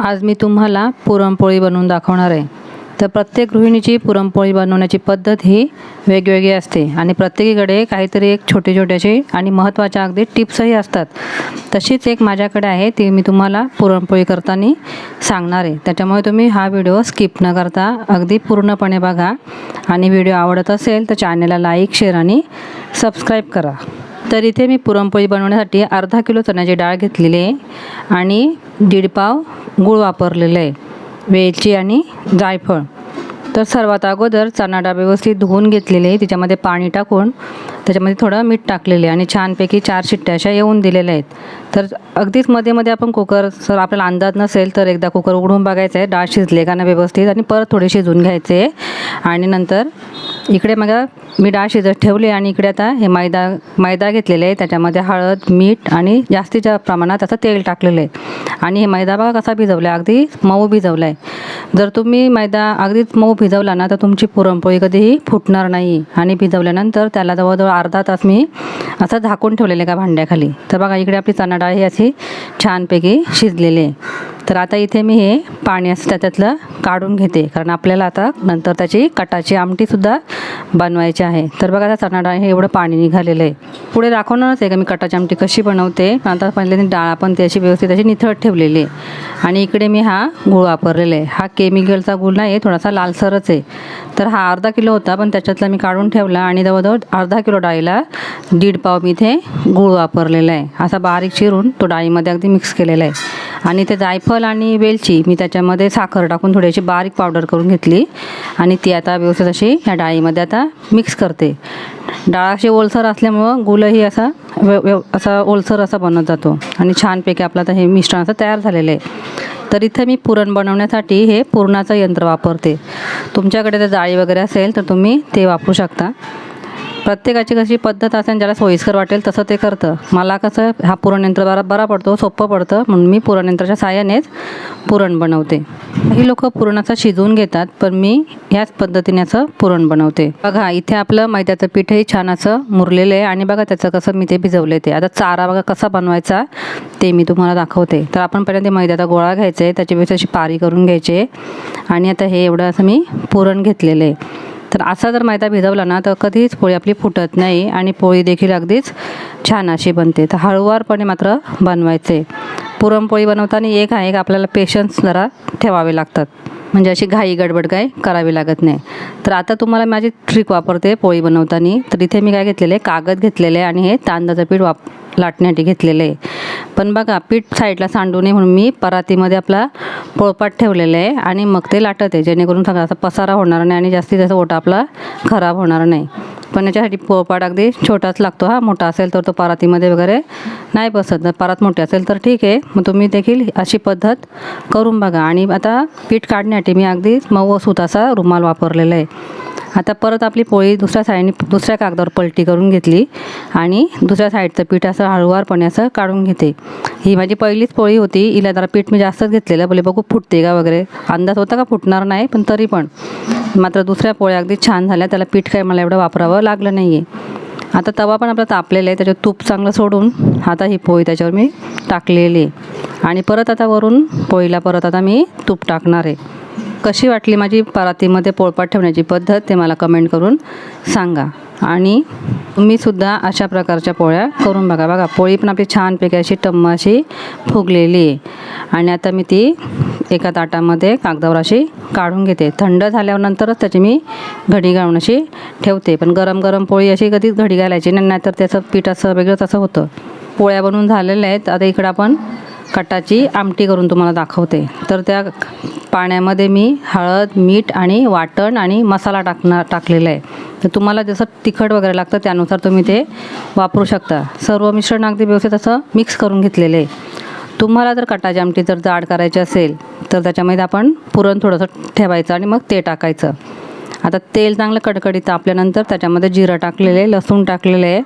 आज मी तुम्हाला पुरणपोळी बनवून दाखवणार आहे. तर प्रत्येक गृहिणीची पुरणपोळी बनवण्याची पद्धत ही वेगवेगळी असते आणि प्रत्येकीकडे काहीतरी एक छोटे छोट्याचे आणि महत्त्वाच्या अगदी टिप्सही असतात. तशीच एक माझ्याकडे आहे ती मी तुम्हाला पुरणपोळी करताना सांगणार आहे. त्याच्यामुळे तुम्ही हा व्हिडिओ स्किप न करता अगदी पूर्णपणे बघा. आणि व्हिडिओ आवडत असेल तर चॅनलला लाईक शेअर आणि सबस्क्राईब करा. तर इथे मी पुरणपोळी बनवण्यासाठी अर्धा किलो चण्याची डाळ घेतलेली आहे आणि दीड पाव गूळ वापरलेलं आहे वेलची आणि जायफळ. तर सर्वात अगोदर चणा डाळ व्यवस्थित धुवून घेतलेले आहे तिच्यामध्ये पाणी टाकून त्याच्यामध्ये थोडं मीठ टाकलेले आहे आणि छानपैकी चार शिट्ट्या अशा येऊन दिलेल्या आहेत. तर अगदीच मध्ये मध्ये आपण कुकर जर आपल्याला अंदाज नसेल तर एकदा कुकर उघडून बघायचं आहे डाळ शिजले का ना व्यवस्थित आणि परत थोडे शिजून घ्यायचे आणि नंतर इकडे मग मी डाळ शिजत ठेवली आणि इकडे आता हे मैदा मैदा घेतलेले आहे. त्याच्यामध्ये हळद मीठ आणि जास्तीच्या प्रमाणात असं तेल टाकलेलं आहे. आणि हे मैदा बघा कसा भिजवला आहे अगदी मऊ भिजवला आहे जर तुम्ही मैदा अगदीच मऊ भिजवला ना तर तुमची पुरणपोळी कधीही फुटणार नाही. आणि भिजवल्यानंतर त्याला जवळजवळ अर्धा तास मी असं झाकून ठेवलेलं आहे का भांड्याखाली. तर बघा इकडे आपली चणा डाळ ही अशी छानपैकी शिजलेली आहे. तर आता इथे मी हे पाणी असं त्याच्यातलं काढून घेते. कारण आपल्याला आता नंतर त्याची कटाची आमटीसुद्धा बनवायची आहे. तर बघा आता चणा डाळ हे एवढं पाणी निघालेलं आहे. पुढे दाखवणारच आहे का मी कटाची आमटी कशी बनवते? पण आता पहिले डाळ आपण त्याची व्यवस्थित अशी निथळ ठेवलेली आहे. आणि इकडे मी हा गूळ वापरलेला आहे. हा केमिकलचा गुळ नाही थोडासा लालसरच आहे. तर हा अर्धा किलो होता पण त्याच्यातला मी काढून ठेवला आणि जवळजवळ अर्धा किलो डाळीला दीड पाव मी इथे गूळ वापरलेला आहे. असा बारीक चिरून तो डाळीमध्ये अगदी मिक्स केलेला आहे. आणि ते जायफळ आणि वेलची मी त्याच्यामध्ये साखर टाकून थोडीशी बारीक पावडर करून घेतली. आणि ती आता व्यवस्थित अशी ह्या डाळीमध्ये आता मिक्स करते. डाळ अशी ओलसर असल्यामुळं गुलही असा व्यव व्यव असा ओलसर असा बनत जातो. आणि छानपैकी आपलं आता हे मिश्रण असं तयार झालेलं आहे. तर इथं मी पुरण बनवण्यासाठी हे पुरणाचं यंत्र वापरते. तुमच्याकडे जर जाळी वगैरे असेल तर तुम्ही ते वापरू शकता. प्रत्येकाची कशी पद्धत असेल ज्याला सोयीस्कर वाटेल तसं ते करतं. मला कसं हा पुरणयंत्र बरा बरा पडतो सोपं पडतं म्हणून मी पुरणयंत्राच्या साह्यानेच पुरण बनवते. काही लोक पुरणाचं शिजवून घेतात पण मी ह्याच पद्धतीने असं पुरण बनवते. बघा इथे आपलं मैद्याचं पीठही छान असं मुरलेलं आहे आणि बघा त्याचं कसं मी ते भिजवले ते. आता चारा बघा कसा बनवायचा ते मी तुम्हाला दाखवते. तर आपण पहिल्यांदा ते मैद्याचा गोळा घ्यायचा आहे त्याची अशी पारी करून घ्यायची आहे. आणि आता हे एवढं असं मी पुरण घेतलेलं आहे. तर असा जर मैदा भिजवला ना तर कधीच पोळी आपली फुटत नाही आणि पोळी देखील अगदीच छान अशी बनते. तर हळूवारपणे मात्र बनवायचे. पुरणपोळी बनवताना एक आहे का आपल्याला पेशन्स जरा ठेवावे लागतात. म्हणजे अशी घाई गडबड काय करावी लागत नाही. तर आता तुम्हाला माझी ट्रिक वापरते पोळी बनवताना. तर इथे मी काय घेतलेलं आहे कागद घेतलेलं आहे आणि हे तांदळाचं पीठ वाप लाटण्यासाठी घेतलेलं आहे. पण बघा पीठ साईडला सांडू नये म्हणून मी परातीमध्ये आपला पोळपाट ठेवलेलं आहे आणि मग ते लाटत आहे जेणेकरून सगळा असा पसारा होणार नाही आणि जास्तीत जास्त ओटा आपला खराब होणार नाही. पण याच्यासाठी पोळपाट अगदी छोटाच लागतो हा मोठा असेल तर तो परातीमध्ये वगैरे नाही बसत. जर परात मोठी असेल तर ठीक आहे मग तुम्ही देखील अशी पद्धत करून बघा. आणि आता पीठ काढण्यासाठी मी अगदी मऊ सुताचा रुमाल वापरलेला आहे. आता परत आपली पोळी दुसऱ्या साईडने दुसऱ्या कागदावर पलटी करून घेतली आणि दुसऱ्या साईडचं पीठ असं हळूवारपणे असं काढून घेते. ही माझी पहिलीच पोळी होती. हिला जरा पीठ मी जास्तच घेतलेलं. बोले बघू फुटते का वगैरे. अंदाज होता का फुटणार नाही पण तरी पण. मात्र दुसऱ्या पोळ्या अगदी छान झाल्या. त्याला पीठ काय मला एवढं वापरावं लागलं नाही आहे आता तवा पण आपला तापलेला आहे. त्याच्यात तूप चांगलं सोडून आता ही पोळी त्याच्यावर मी टाकलेली आहे. आणि परत आता वरून पोळीला परत आता मी तूप टाकणार आहे. कशी वाटली माझी परातीमध्ये पोळपाट ठेवण्याची पद्धत ते मला कमेंट करून सांगा. आणि तुम्हीसुद्धा अशा प्रकारच्या पोळ्या करून बघा. बघा पोळी पण आपली छानपैकी अशी टम्म अशी फुगलेली आहे. आणि आता मी ती एका ताटामध्ये कागदावर अशी काढून घेते. थंड झाल्यावर नंतरच त्याची मी घडी घालून अशी ठेवते. पण गरम गरम पोळी अशी कधीच घडी घालायची नाही नाहीतर त्याचं पीठ असं वेगळंच असं होतं. पोळ्या बनवून झालेल्या आहेत. आता इकडं आपण कटाची आमटी करून तुम्हाला दाखवते. तर त्या पाण्यामध्ये मी हळद मीठ आणि वाटण आणि मसाला टाकणार टाकलेला आहे. तर तुम्हाला जसं तिखट वगैरे लागतं त्यानुसार तुम्ही ते वापरू शकता. सर्व मिश्रण अगदी व्यवस्थित असं मिक्स करून घेतलेलं आहे. तुम्हाला जर कटाची आमटी जर जाड करायची असेल तर त्याच्यामध्ये आपण पुरण थोडंसं ठेवायचं आणि मग ते टाकायचं. आता तेल चांगलं कडकडीत तापल्यानंतर त्याच्यामध्ये जिरं टाकलेलं आहे लसूण टाकलेलं आहे.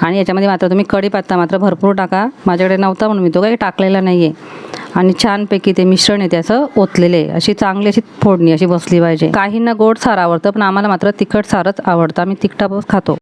आणि याच्यामध्ये मात्र तुम्ही कढीपत्ता मात्र भरपूर टाका. माझ्याकडे नव्हता म्हणून मी तो काही टाकलेला नाही आहे आणि छानपैकी ते मिश्रण आहे त्याचं ओतलेलं आहे. अशी चांगली अशी फोडणी अशी बसली पाहिजे. काहींना गोड सार आवडतं पण आम्हाला मात्र तिखट सारच आवडतं. आम्ही तिखटापासून खातो.